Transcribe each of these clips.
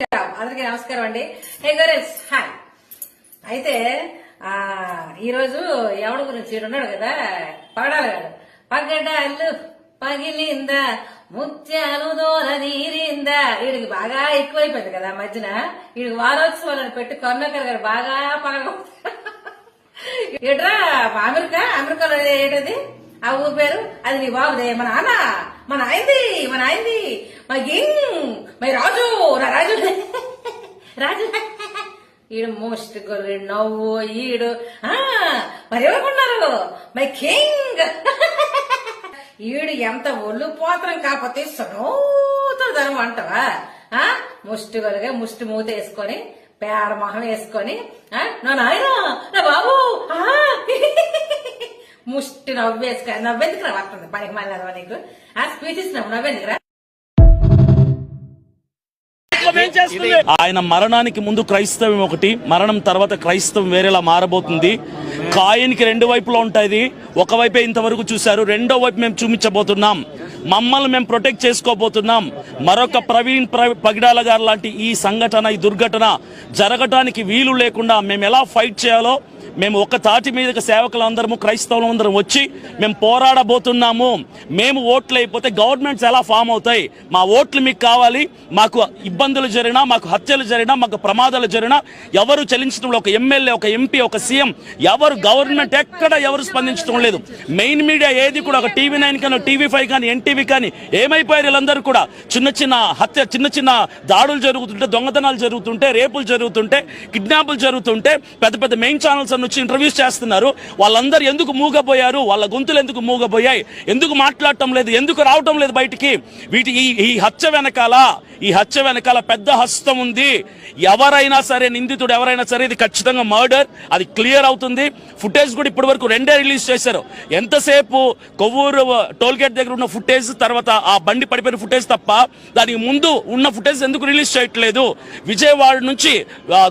అందరికీ నమస్కారం అండి. హే గోరెస్ హాయ్ అయితే ఆ ఈరోజు ఎవడి గురించి ఉన్నాడు కదా పగడాలగాడు పగడాలు పగిలిందా ముత్యాలు దోర తీరిందా వీడికి బాగా ఎక్కువైపోయింది కదా మధ్యన. వీడికి వారోత్సవాలను పెట్టి కరుణాకర్ గారు బాగా పగల ఏట్రా అమెరికా? అమెరికాలో ఏంటది? ఆ ఊరు పేరు? అది నీ బాబుదే. మన నాన్న మన అయింది మన అయింది. మా గింగ్ మా రాజు నా రాజు. రాజు. ఈడు మోస్ట్ గొర్రె నవ్వు ఈడు ఆ మరి ఎవరుకున్నారు? My king. ఈడు ఎంత ఒళ్ళు పోతరం కాకపోతే సనూతులు ధనం అంటవా? ఆ ముష్టి గొరగా ముష్టి మూత వేసుకొని పేడ మొహం వేసుకొని ఆ, నా నాయన నా బాబు. ఆ, ముష్టి నవ్వు వేసుకొని నవ్వెందుకు రా వస్తుంది? పనికి మళ్ళీ నీకు? ఆ స్పీచ్ ఇస్తున్నావు నవ్వెందుకు రా ఆయన మరణానికి ముందు క్రైస్తవం ఒకటి మరణం తర్వాత క్రైస్తవం వేరేలా మారబోతుంది. కాయనికి రెండు వైపులా ఉంటుంది ఒకవైపే ఇంతవరకు చూశారు. రెండో వైపు మేము చూపించబోతున్నాం. మమ్మల్ని మేము ప్రొటెక్ట్ చేసుకోబోతున్నాం. మరొక ప్రవీణ్ ప్ర- పగిడాల గారు లాంటి ఈ సంఘటన ఈ దుర్ఘటన జరగటానికి వీలు లేకుండా మేము ఎలా ఫైట్ చేయాలో మేము ఒక తాటి మీద సేవకులందరము క్రైస్తవులందరం వచ్చి మేము పోరాడబోతున్నాము. మేము ఓట్లు అయిపోతే గవర్నమెంట్స్ ఎలా ఫామ్ అవుతాయి? మా ఓట్లు మీకు కావాలి. మాకు ఇబ్బందులు జరిగినా మాకు హత్యలు జరిగినా మాకు ప్రమాదాలు జరిగినా ఎవరు చెల్లించడంలో ఒక ఎమ్మెల్యే ఒక ఎంపీ ఒక సీఎం ఎవరు గవర్నమెంట్ ఎక్కడ ఎవరు స్పందించడం లేదు. మెయిన్ మీడియా ఏది కూడా ఒక టీవీ నైన్ కానీ టీవీ ఫైవ్ కానీ ఎన్టీవీ కానీ ఏమైపోయారు వీళ్ళందరూ కూడా? చిన్న చిన్న హత్య చిన్న చిన్న దాడులు జరుగుతుంటే దొంగతనాలు జరుగుతుంటే రేపులు జరుగుతుంటే కిడ్నాపులు జరుగుతుంటే పెద్ద పెద్ద మెయిన్ ఛానల్స్ అని వచ్చి ఇంటర్వ్యూస్ చేస్తున్నారు. వాళ్ళందరూ ఎందుకు మూగపోయారు వాళ్ళ గొంతులు ఎందుకు మూగపోయాయి ఎందుకు మాట్లాడటం లేదు? ఎందుకు రావటం లేదు బయటికి? వీటి ఈ ఈ హత్య వెనకాల ఈ హత్య వెనకాల పెద్ద హస్తం ఉంది. ఎవరైనా సరే నిందితుడు ఎవరైనా సరే ఇది ఖచ్చితంగా మర్డర్ అది క్లియర్ అవుతుంది. ఫుటేజ్ కూడా ఇప్పటి వరకు రెండే రిలీజ్ చేశారు. ఎంతసేపు కొవ్వూరు టోల్గేట్ దగ్గర ఉన్న ఫుటేజ్ తర్వాత ఆ బండి పడిపోయిన ఫుటేజ్ తప్ప దానికి ముందు ఉన్న ఫుటేజ్ ఎందుకు రిలీజ్ చేయట్లేదు? విజయవాడ నుంచి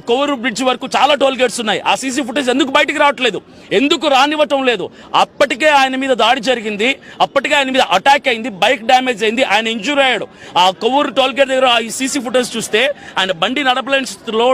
కొవ్వూరు బ్రిడ్జ్ వరకు చాలా టోల్గేట్స్ ఉన్నాయి. ఆ సీసీ ఫుటేజ్ ఎందుకు బయటికి రావట్లేదు? ఎందుకు రానివ్వటం లేదు? అప్పటికే ఆయన మీద దాడి జరిగింది. అప్పటికే ఆయన మీద అటాక్ అయింది. బైక్ డ్యామేజ్ అయింది. ఆయన ఇంజూర్ అయ్యాడు. ఆ కొవ్వూరు టోల్గేట్ దగ్గర ఈ సీసీ ఫుటేజ్ చూస్తే ఆయన బండి నడపలేని స్థితిలో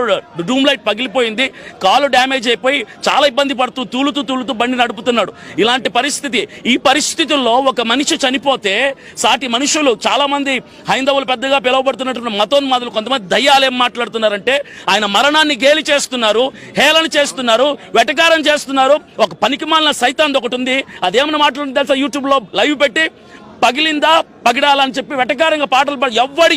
డూమ్ లైట్ పగిలిపోయింది. కాలు డ్యామేజ్ అయిపోయి చాలా ఇబ్బంది పడుతూ తూలుతూ తూలుతూ బండి నడుపుతున్నాడు. ఇలాంటి పరిస్థితి. ఈ పరిస్థితుల్లో ఒక మనిషి చనిపోతే సాటి మనుషులు చాలా మంది హైందవులు పెద్దగా పిలువబడుతున్నటువంటి మతోన్మాదులు కొంతమంది దయ్యాలు ఏం మాట్లాడుతున్నారంటే ఆయన మరణాన్ని గేలి చేస్తున్నారు హేళన చేస్తున్నారు వెటకారం చేస్తున్నారు. ఒక పనికిమాలిన సైతాన్ ఒకటి ఉంది. అదేమన్నా మాట్లాడుతుంది తెలుసా? యూట్యూబ్లో లైవ్ పెట్టి పగిలిందా పగిడాలని చెప్పి వెటకారంగా పాటలు పాడి. ఎవ్వడి